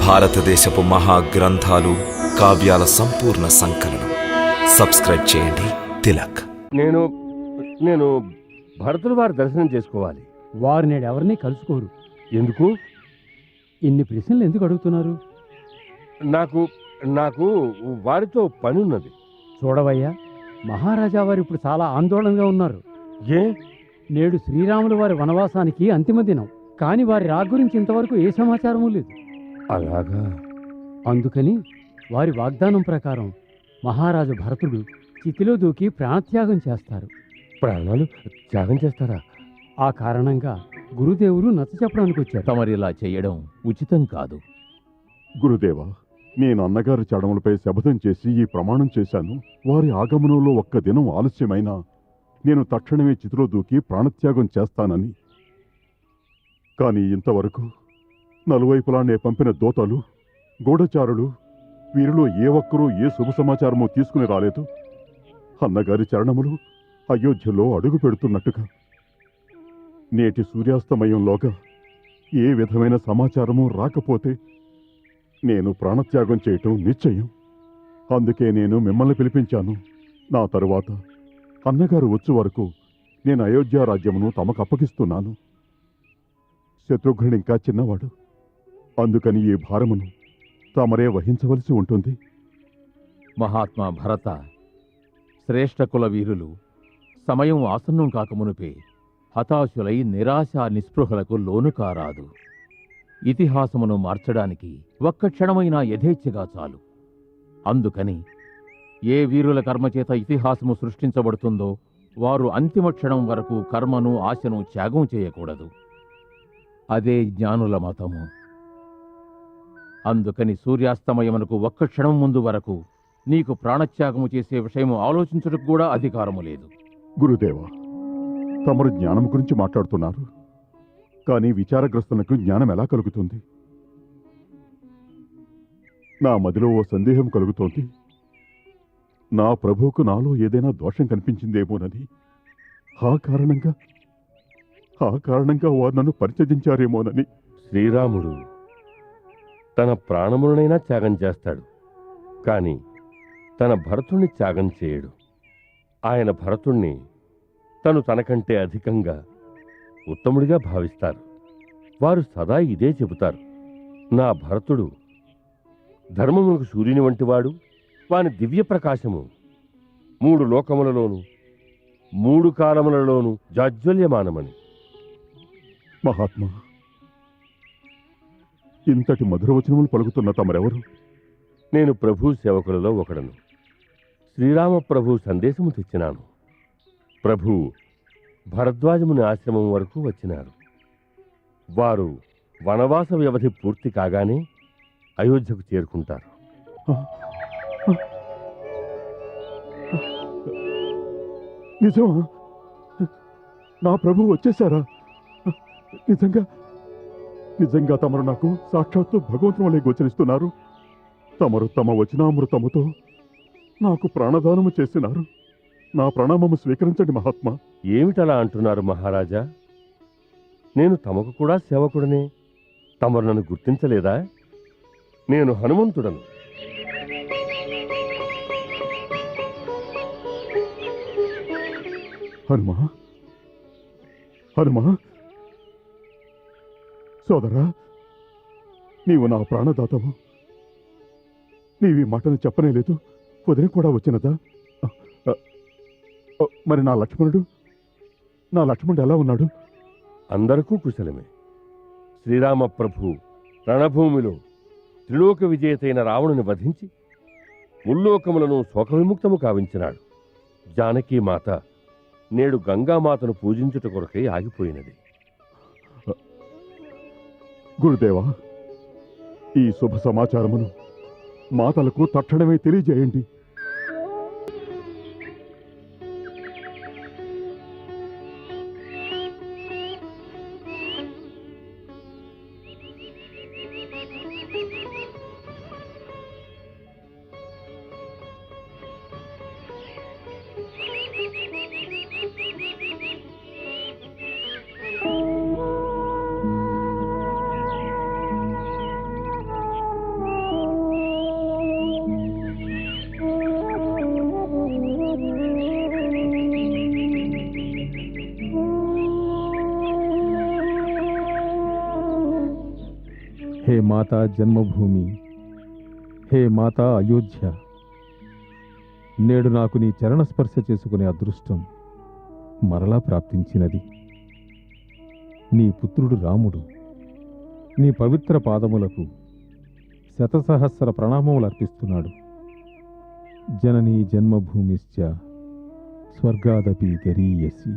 భారతదేశపు మహా గ్రంథాలు కావ్యాల సంపూర్ణ సంకలనం. సబ్స్క్రైబ్ చేయండి. తిలక్. నేను నేను భరతుల వారి దర్శనం చేసుకోవాలి. వారు నేడు ఎవరిని కలుసుకోరు? ఎందుకు? ఇన్ని ప్రశ్నలు ఎందుకు అడుగుతున్నారు? నాకు నాకు వారితో పని ఉన్నది చూడవయ్యా మహారాజా వారు ఇప్పుడు చాలా ఆందోళనగా ఉన్నారు. ఏ? నేడు శ్రీరాముల వారి వనవాసానికి అంతిమ దినం. కాని వారి రాక గురించి ఇంతవరకు ఏ సమాచారమూ లేదు. అలాగా? అందుకని వారి వాగ్దానం ప్రకారం మహారాజు భరతుడు చితిలో దూకి ప్రాణత్యాగం చేస్తారు. ప్రాణాలు త్యాగం చేస్తారా? ఆ కారణంగా గురుదేవులు నచ్చ చెప్పడానికి వచ్చారు తమరిలా చేయడం ఉచితం కాదు. గురుదేవా నేను అన్నగారి చడములపై శపథం చేసి ఈ ప్రమాణం చేశాను. వారి ఆగమనంలో ఒక్క దినం ఆలస్యమైనా నేను తక్షణమే చితిలో దూకి ప్రాణత్యాగం చేస్తానని. కానీ ఇంతవరకు నలువైపులా నే పంపిన దోతలు గూఢచారులు వీరిలో ఏ ఒక్కరూ ఏ శుభ సమాచారమో తీసుకుని రాలేదు. అన్నగారి చరణములు అయోధ్యలో అడుగు పెడుతున్నట్టుగా. నేటి సూర్యాస్తమయంలోగా ఏ విధమైన సమాచారము రాకపోతే నేను ప్రాణత్యాగం చేయటం నిశ్చయం. అందుకే నేను మిమ్మల్ని పిలిపించాను. నా తరువాత అన్నగారు వచ్చే వరకు నేను అయోధ్య రాజ్యమును తమకు అప్పగిస్తున్నాను. శత్రుఘ్నుడు ఇంకా చిన్నవాడు. అందుకని ఈ భారమును తమరే వహించవలసి ఉంటుంది. మహాత్మా భరత శ్రేష్ఠ కుల వీరులు సమయం ఆసన్నం కాకమునుపే హతాశులై నిరాశ నిస్పృహలకు లోను కారాదు. ఇతిహాసమును మార్చడానికి ఒక్క క్షణమైనా యథేచ్ఛగా చాలు. అందుకని ఏ వీరుల కర్మచేత ఇతిహాసము సృష్టించబడుతుందో వారు అంతిమ క్షణం వరకు కర్మను ఆశను త్యాగం చేయకూడదు. అదే జ్ఞానుల మతము. అందుకని సూర్యాస్తమయమునకు ఒక్క క్షణం ముందు వరకు నీకు ప్రాణత్యాగము చేసే విషయము ఆలోచించుటకు కూడా అధికారము లేదు. గురుదేవా తమరు జ్ఞానం గురించి మాట్లాడుతున్నారు. కానీ విచారగ్రస్తులకు జ్ఞానం ఎలా కలుగుతుంది? నా మదిలో ఓ సందేహం కలుగుతోంది. నా ప్రభువుకు నాలో ఏదైనా దోషం కనిపించిందేమోనని ఆ కారణంగా ఆ కారణంగా వారు నన్ను పరిచయించారేమోనని శ్రీరాముడు తన ప్రాణములనైనా త్యాగం చేస్తాడు. కానీ తన భరతుణ్ణి త్యాగం చేయడు. ఆయన భరతుణ్ణి తను తనకంటే అధికంగా ఉత్తముడిగా భావిస్తారు. వారు సదా ఇదే చెబుతారు. నా భరతుడు ధర్మమునకు సూర్యుని వంటివాడు వాని దివ్య ప్రకాశము మూడు లోకములలోను మూడు కాలములలోను జాజ్వల్యమానమని. మహాత్మా ఇంతటి మధురవచనములు పలుకుతున్న తమరెవరు? నేను ప్రభు సేవకులలో ఒకడను. శ్రీరామ ప్రభు సందేశము తెచ్చినాను. ప్రభు భరద్వాజముని ఆశ్రమం వరకు వచ్చినారు. వారు వనవాస వ్యవధి పూర్తి కాగానే అయోధ్యకు చేరుకుంటారు. నిజమా? నా ప్రభు వచ్చేశారా? నిజంగా నిజంగా తమరు నాకు సాక్షాత్తు భగవంతుని వలె గోచరిస్తున్నారు. తమరు తమ వచనామృతముతో నాకు ప్రాణదానము చేసినారు. నా ప్రణామము స్వీకరించండి మహాత్మా. ఏమిటలా అంటున్నారు మహారాజా? నేను తమకు కూడా సేవకుడనే తమరు నన్ను గుర్తించలేదా? నేను హనుమంతుడను. హనుమా? హనుమా? సోదరా నీవు నా ప్రాణదాతవు. నీవి మాటను చెప్పనే లేదు కూడా వచ్చినదా? మరి నా లక్ష్మణుడు? నా లక్ష్మణుడు ఎలా ఉన్నాడు? అందరికీ కుశలమే. శ్రీరామ ప్రభు రణభూమిలో త్రిలోక విజేతైన రావణుని వధించి ముల్లోకములను శోక విముక్తము కావించినాడు. జానకీ మాత నేడు గంగామాతను పూజించుట కొరకై ఆగిపోయినది. గురుదేవా ఈ శుభ సమాచారమును మాతలకు తక్షణమే తెలియజేయండి. హే మాతా జన్మభూమి హే మాతా అయోధ్య నేడు నాకు నీ చరణ స్పర్శ చేసుకునే అదృష్టం మరలా ప్రాప్తించినది నీ పుత్రుడు రాముడు నీ పవిత్ర పాదములకు శతసహస్ర ప్రణామములు అర్పిస్తున్నాడు జననీ జన్మభూమిశ్చ స్వర్గాదపి గరీయసి